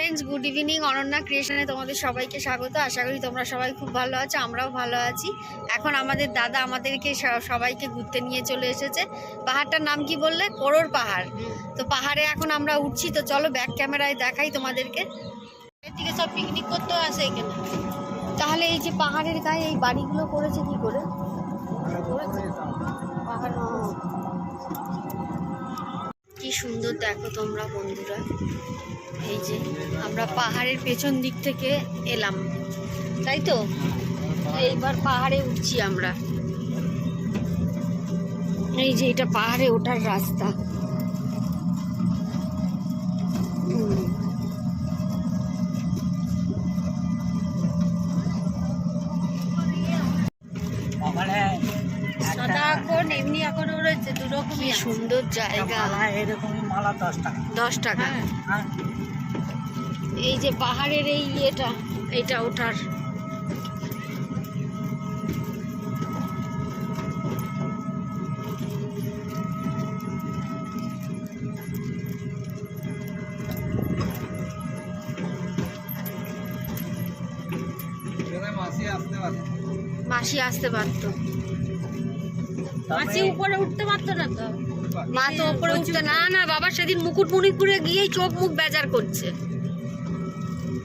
Friends good evening Ananya ক্রিয়েশনে তোমাদের সবাইকে স্বাগত। আশা করি তোমরা সবাই খুব ভালো আছো, আমরাও ভালো আছি। এখন আমাদের দাদা আমাদেরকে সবাইকে ঘুরতে নিয়ে চলে এসেছে। পাহাড়টার নাম কি বললে? করোর পাহাড়। তো পাহাড়ে এখন আমরা উঠছি, তো চলো ব্যাক ক্যামেরায় দেখাই তোমাদেরকে। এদিকে সব পিকনিক করতেও আসে এখানে। তাহলে এই যে পাহাড়ের গায়ে এই বাড়িগুলো করেছে কি করে? পাহাড়। কি সুন্দর দেখো তোমরা বন্ধুরা। এই যে আমরা পাহাড়ের পেছন দিক থেকে এলাম। তাই তো? এইবার পাহাড়ে উঠছি আমরা। এই যে এটা পাহাড়ে ওঠার রাস্তা। সুন্দর জায়গা। মালা এরকমই মালা দশ টাকা। দশ টাকা। হ্যাঁ এই যে পাহাড়ের এই ইয়েটা এটা ওঠার। মাসি আসতে পারতো। মাসি উপরে উঠতে পারতো না তো? মা তো উপরে উঠতে না না বাবা সেদিন মুকুটমণিপুরে গিয়েই চোখ মুখ বেজার করছে।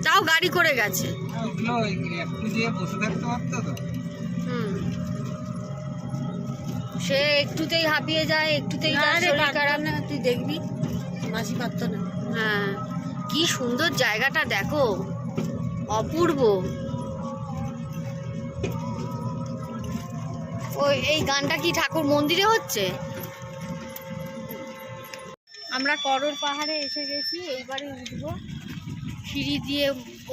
তাও গাড়ি করে গেছে। উঠল একটু দিয়ে বসে থাকতে পারতো তো। হুম। সে একটুতেই হাঁপিয়ে যায় একটুতেই খারাপ। না তুই দেখবি? মাসি পারতো না। হ্যাঁ কি সুন্দর জায়গাটা দেখো। অপূর্ব। ওই এই গানটা কি ঠাকুর মন্দিরে হচ্ছে? আমরা করর পাহাড়ে এসে গেছি, এইবারে উঠবো। সিঁড়ি দিয়ে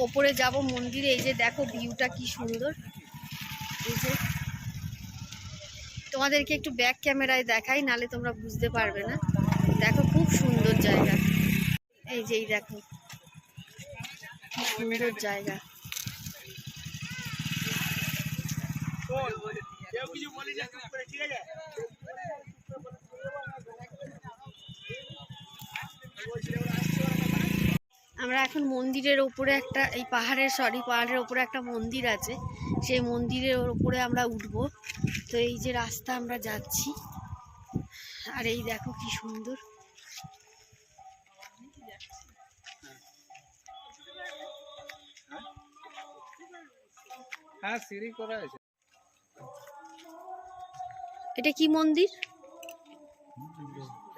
ওপরে যাব মন্দিরে, এই যে দেখো ভিউটা কি সুন্দর। এই যে তোমাদেরকে একটু ব্যাক ক্যামেরায় দেখাই, নালে তোমরা বুঝতে পারবে না। দেখো খুব সুন্দর জায়গা। এই যেই দেখো সুন্দর জায়গা। আমরা এখন মন্দিরের ওপরে একটা এই পাহাড়ের সরি পাহাড়ের ওপরে একটা মন্দির আছে। সেই মন্দিরের ওপরে আমরা উঠব। তো এই যে রাস্তা আমরা যাচ্ছি। আর এই দেখো কি সুন্দর। হ্যাঁ সিঁড়ি করা আছে। এটা কি মন্দির?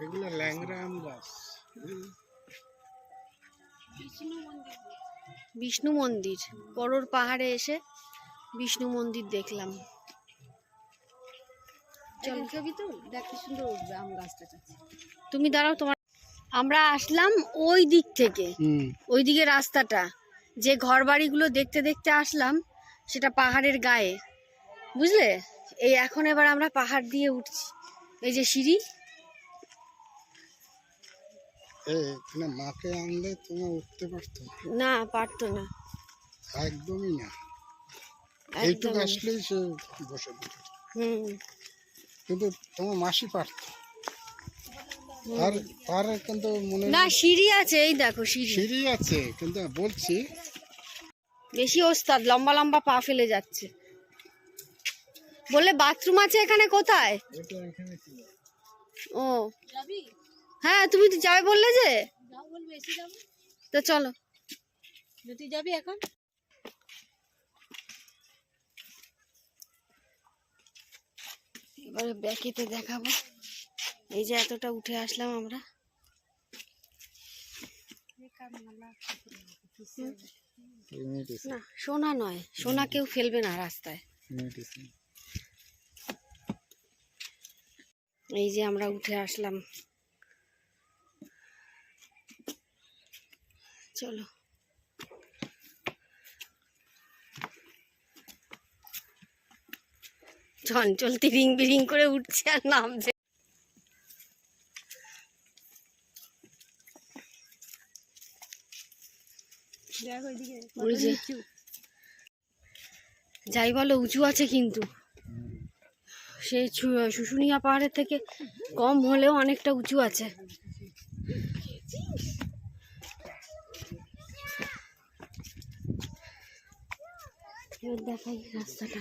এগুলো ল্যাংরা আম গাছ। বিষ্ণু মন্দির করোর পাহাড়ে এসে বিষ্ণু মন্দির দেখলাম। ছবি তো দেখ কি সুন্দর উঠবে আম গাছটা তুমি দাঁড়াও তোমার আমরা আসলাম ওই দিক থেকে হুম। ওই দিকে রাস্তাটা। যে ঘর বাড়িগুলো দেখতে দেখতে আসলাম সেটা পাহাড়ের গায়ে। বুঝলে? এই এখন এবার আমরা পাহাড় দিয়ে উঠছি। এই যে সিঁড়ি এখানে মাকে আনলে তুমি উঠতে পারতো? না পারতো না। একদমই না। এইটুকু আসলেই সে বসে হুম। কিন্তু তোমার মাসি পারত। তার তার কিন্তু মনে না সিঁড়ি আছে এই দেখো সিঁড়ি। সিঁড়ি আছে কিন্তু বলছি বেশি ওস্তাদ লম্বা লম্বা পা ফেলে যাচ্ছে। বললে বাথরুম আছে এখানে কোথায়? ও। হ্যাঁ তুমি তো যাবে বললে যে? তো চলো। তুই যাবি এখন। এবারে ব্যাকেতে দেখাবো। এই যে এতটা উঠে আসলাম আমরা। না সোনা নয়। সোনা কেউ ফেলবে না রাস্তায়। এই যে আমরা উঠে আসলাম। চলো। চঞ্চল তিরিং বিরিং করে উঠছে আর নামছে। যাই বলো উঁচু আছে কিন্তু। সে শুশুনিয়া পাহাড়ের থেকে কম হলেও অনেকটা উঁচু আছে। এবার দেখাই রাস্তাটা।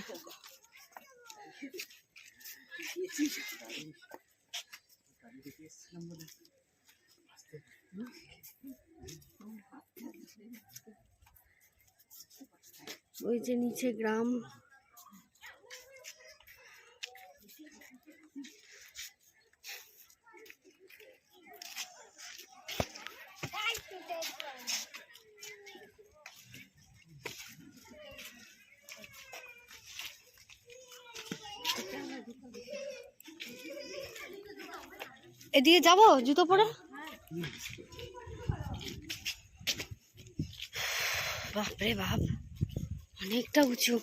ওই যে নিচে গ্রাম। এদিকে যাব জুতো পরে? বাপরে বাপ, অনেকটা উঁচু।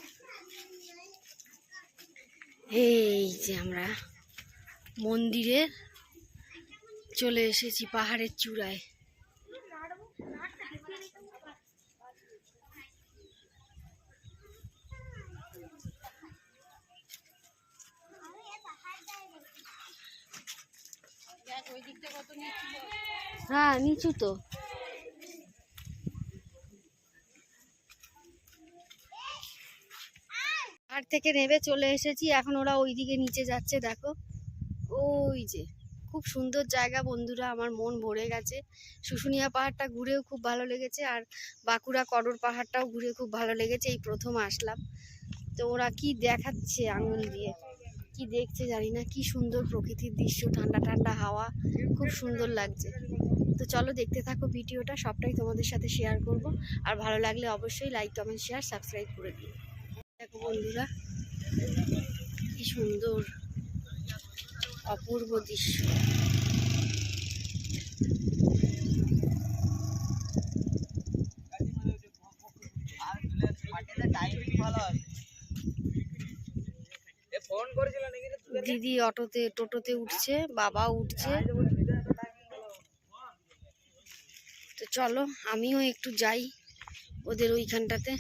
এই যে আমরা মন্দিরে চলে এসেছি পাহাড়ের চূড়ায়। হ্যাঁ নিচু তো। পাহাড় থেকে নেমে চলে এসেছি, এখন ওরা ওইদিকে নিচে যাচ্ছে, দেখো। ওই যে, খুব সুন্দর জায়গা বন্ধুরা, আমার মন ভরে গেছে। শুশুনিয়া পাহাড়টা ঘুরেও খুব ভালো লেগেছে, আর বাঁকুড়া করর পাহাড়টাও ঘুরে খুব ভালো লেগেছে, এই প্রথম আসলাম। তো ওরা কি দেখাচ্ছে আঙুল দিয়ে? কি দেখছে জানি না, কি সুন্দর প্রকৃতির দৃশ্য, ঠান্ডা ঠান্ডা হাওয়া, খুব সুন্দর লাগছে। তো চলো দেখতে থাকো ভিডিওটা, সবটাই তোমাদের সাথে শেয়ার করব। আর ভালো লাগলে অবশ্যই লাইক কমেন্ট শেয়ার সাবস্ক্রাইব করে দিও। দেখো বন্ধুরা, কি সুন্দর অপূর্ব দৃশ্য। দিদি অটোতে, টোটোতে উঠছে, বাবা উঠছে। তো চলো, আমিও একটু যাই ওদের ওইখানটাতে।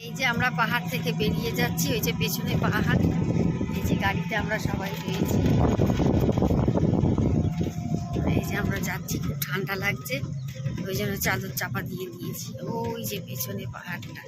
এই যে আমরা পাহাড় থেকে বেরিয়ে যাচ্ছি, ওই যে পেছনে পাহাড়। এই যে গাড়িতে আমরা সবাই রয়েছি। এই যে আমরা যাচ্ছি, খুব ঠান্ডা লাগছে। ওই জন্য চাদর চাপা দিয়ে দিয়েছি। ওই যে পেছনে পাহাড়টা।